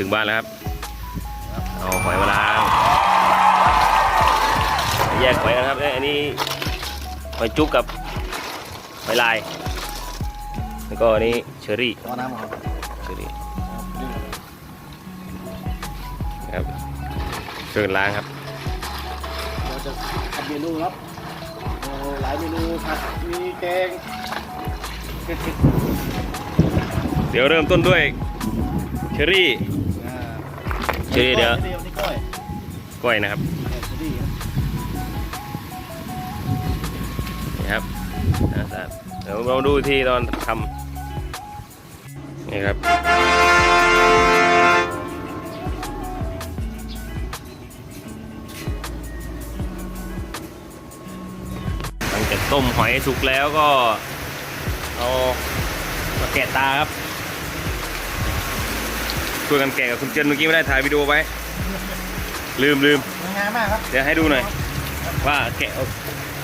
ถึงบ้านแล้วครับ เอาหอยมาล้างแยกหอยกันครับเอ้ยอันนี้หอยจุ๊บกับหอยลาย แล้วก็อันนี้เชอรี่เอาน้ำมาครับเชอรี่ครับช่วยกันล้างครับ เราจะทำเมนูครับโอ้หลายเมนูผัดมีแกงเดี๋ยวเริ่มต้นด้วยเชอรี่อ่า เชอรี่เดี๋ยวเดี๋ยวนี่ก้อยกล้วยนะครับเชอรี่ครับนี่ครับอ่าครับเดี๋ยวเราดูอีกที่ตอนทำนี่ครับหลังจากต้มหอยสุกแล้วก็เอามาแกะตาครับ ช่วยกันแกะกับคุณเจนเมื่อกี้ไม่ได้ถ่ายวิดีโอไว้ ลืมลืมง่ายมากครับเดี๋ยวให้ดูหน่อย ว่าแกะเอา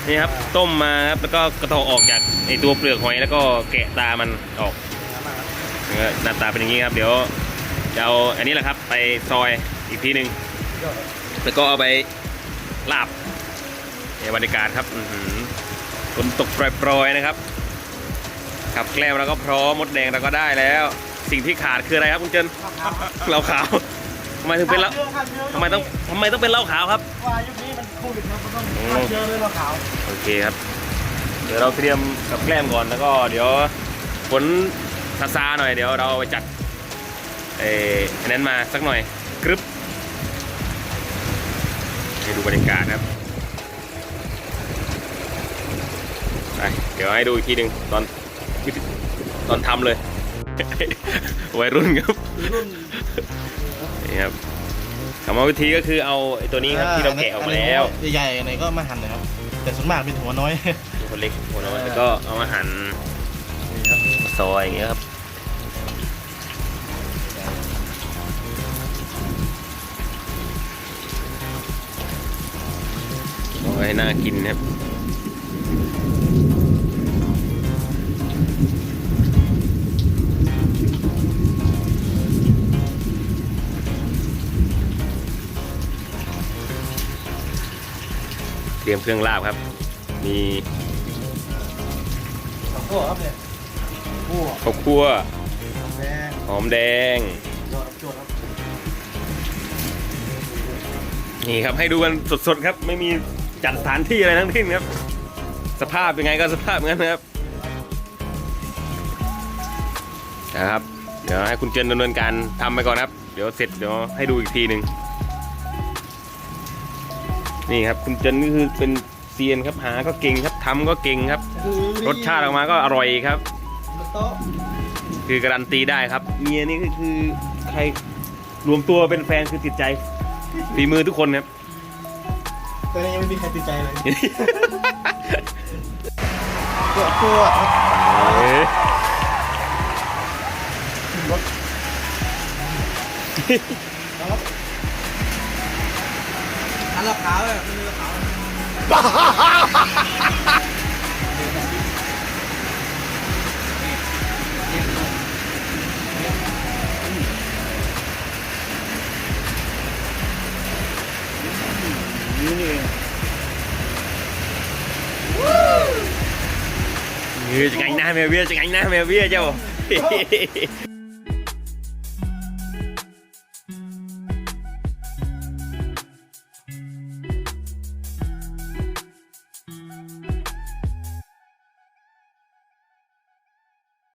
นี่ครับต้มมาครับแล้วก็กระเทาะออกจากไอตัวเปลือกหอยแล้วก็แกะตามันออกง่ายมากครับเนี่ยหน้าตาเป็นอย่างนี้ครับ เดี๋ยวจะเอาอันนี้แหละครับ ไปซอยอีกทีหนึ่งยอดแล้วก็เอาไปลาบในบรรยากาศครับอื้อหือฝนตกโปรยๆนะครับขับแกล้มเราก็พร้อมมดแดงเราก็ได้แล้ว สิ่งที่ขาดคืออะไรครับคุณเจนครับเหล้าขาวทำไมถึงเป็นเหล้าขาดยอะขาดเยอะทำไมต้องทำไมต้องเป็นเหล้าขาวครับว่ายุคนี้มันโควิดครับมันต้องโอ้ขาดเยอะเลยเราขาวโอเคครับ เดี๋ยวเราเตรียมกับแกล้มก่อนแล้วก็เดี๋ยวฝนซาซาๆหน่อยเดี๋ยวเราไปจัดเอ่ออันนั้นมาสักหน่อยกรึบให้ดูบรรยากาศครับไปเดี๋ยวให้ดูอีกทีหนึ่งตอนตอนทำเลย วัยรุ่นครับรุ่นนี่ครับกรรมวิธีก็คือเอาไอ้ตัวนี้ครับที่เราแกะออกมาแล้วใหญ่ๆไหนก็มาหั่นเลยครับ แต่ส่วนมากเป็นหัวน้อยตัวคนเล็กหัวน้อยแล้วก็เอามาหั่นซอยอย่างเงี้ยครับเอาไว้น่ากินครับ ตรียมเครื่องลาบครับ มีสองตัวครับเนี่ยคั่วข้าวคั่วแดงหอมแดงยอดจวดครับนี่ครับให้ดูกันสดๆครับ ไม่มีจัดสถานที่อะไรทั้งสิ้นครับ สภาพเป็นไงก็สภาพงั้นนะครับนะครับ เดี๋ยวให้คุณเจนดำเนินการทำไปก่อนครับ เดี๋ยวเสร็จเดี๋ยวให้ดูอีกทีหนึ่ง นี่ครับคุณเจนนี่คือเป็นเซียนครับหาก็เก่งครับทำก็เก่งครับ รสชาติออกมาก็อร่อยครับบนโต๊ะคือการันตีได้ครับ เมียนี่ก็คือใครรวมตัวเป็นแฟนคือติดใจฝีมือทุกคนครับ แต่ยังไม่มีใครติดใจเลยจวดจวดครับเอ๊ะขึ้นรถ ครับอันละขาวเลยไม่มีละขาวนี่นี่เองเฮ้ยจะไงหน้าแมวเบี้ยจะไงหน้าแมวเบี้ยเจ้า